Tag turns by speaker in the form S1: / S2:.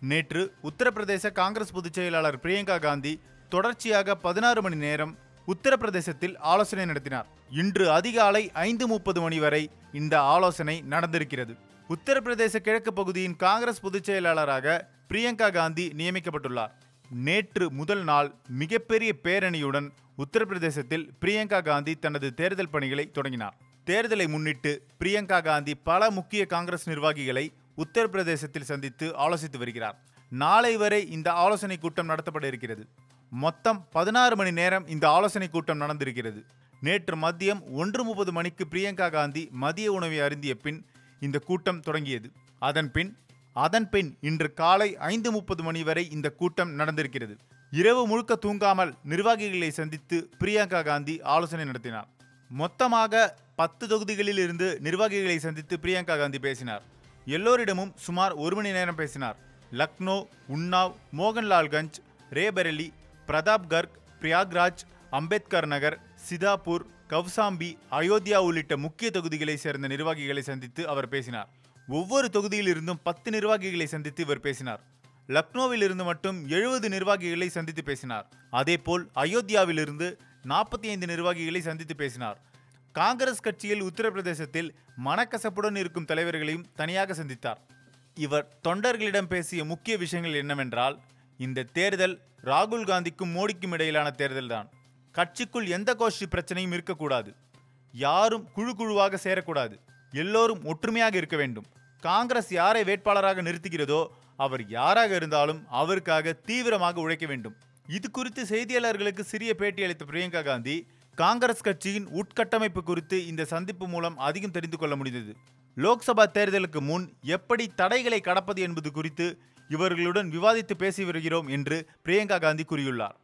S1: நேற்று உத்தரப்பிரதேச காங்கிரஸ் பொதுச் செயலாளர் பிரியங்கா காந்தி தொடர்ச்சியாக பதினாறு மணி நேரம் உத்தரப்பிரதேசத்தில் ஆலோசனை நடத்தினார். இன்று அதிகாலை ஐந்து முப்பது மணி வரை இந்த ஆலோசனை நடந்திருக்கிறது. உத்தரப்பிரதேச கிழக்கு பகுதியின் காங்கிரஸ் பொதுச் செயலாளராக பிரியங்கா காந்தி நியமிக்கப்பட்டுள்ளார். நேற்று முதல் நாள் மிகப்பெரிய பேரணியுடன் உத்தரப்பிரதேசத்தில் பிரியங்கா காந்தி தனது தேர்தல் பணிகளை தொடங்கினார். தேர்தலை முன்னிட்டு பிரியங்கா காந்தி பல முக்கிய காங்கிரஸ் நிர்வாகிகளை உத்தரப்பிரதேசத்தில் சந்தித்து ஆலோசித்து வருகிறார். நாளை வரை இந்த ஆலோசனை கூட்டம் நடத்தப்பட இருக்கிறது. மொத்தம் பதினாறு மணி நேரம் இந்த ஆலோசனை கூட்டம் நடந்திருக்கிறது. நேற்று மதியம் ஒன்று முப்பது மணிக்கு பிரியங்கா காந்தி மதிய உணவை அருந்திய பின் இந்த கூட்டம் தொடங்கியது. அதன் பின் அதன் பின் இன்று காலை ஐந்து முப்பது மணி வரை இந்த கூட்டம் நடந்திருக்கிறது. இரவு முழுக்க தூங்காமல் நிர்வாகிகளை சந்தித்து பிரியங்கா காந்தி ஆலோசனை நடத்தினார். மொத்தமாக பத்து தொகுதிகளில் இருந்து நிர்வாகிகளை சந்தித்து பிரியங்கா காந்தி பேசினார். எல்லோரிடமும் சுமார் ஒரு மணி நேரம் பேசினார். லக்னோ உன்னாவ் மோகன்லால்கஞ்ச் ரேபரேலி பிரதாப்கர்க் பிரயாக்ராஜ் அம்பேத்கர் நகர் சிதாப்பூர் கவ்சாம்பி அயோத்தியா உள்ளிட்ட முக்கிய தொகுதிகளை சேர்ந்த நிர்வாகிகளை சந்தித்து அவர் பேசினார். ஒவ்வொரு தொகுதியிலிருந்தும் பத்து நிர்வாகிகளை சந்தித்து இவர் பேசினார். லக்னோவில் இருந்து மட்டும் எழுபது நிர்வாகிகளை சந்தித்து பேசினார். அதேபோல் அயோத்தியாவிலிருந்து நாற்பத்தி ஐந்து நிர்வாகிகளை சந்தித்து பேசினார். காங்கிரஸ் கட்சியில் உத்தரப்பிரதேசத்தில் மனக்கசப்புடன் இருக்கும் தலைவர்களையும் தனியாக சந்தித்தார். இவர் தொண்டர்களிடம் பேசிய முக்கிய விஷயங்கள் என்னவென்றால் இந்த தேர்தல் ராகுல் காந்திக்கும் மோடிக்கும் இடையிலான தேர்தல்தான். கட்சிக்குள் எந்த கோஷ்டி பிரச்சனையும் இருக்கக்கூடாது. யாரும் குழு குழுவாக சேரக்கூடாது. எல்லோரும் ஒற்றுமையாக இருக்க வேண்டும். காங்கிரஸ் யாரை வேட்பாளராக நிறுத்துகிறதோ அவர் யாராக இருந்தாலும் அவருக்காக தீவிரமாக உழைக்க வேண்டும். இது குறித்து செய்தியாளர்களுக்கு சிறிய பேட்டி அளித்த பிரியங்கா காந்தி காங்கிரஸ் கட்சியின் உட்கட்டமைப்பு குறித்து இந்த சந்திப்பு மூலம் அதிகம் தெரிந்து கொள்ள முடிந்தது. லோக்சபா தேர்தலுக்கு முன் எப்படி தடைகளை கடப்பது என்பது குறித்து இவர்களுடன் விவாதித்து பேசி வருகிறோம் என்று பிரியங்கா காந்தி கூறியுள்ளார்.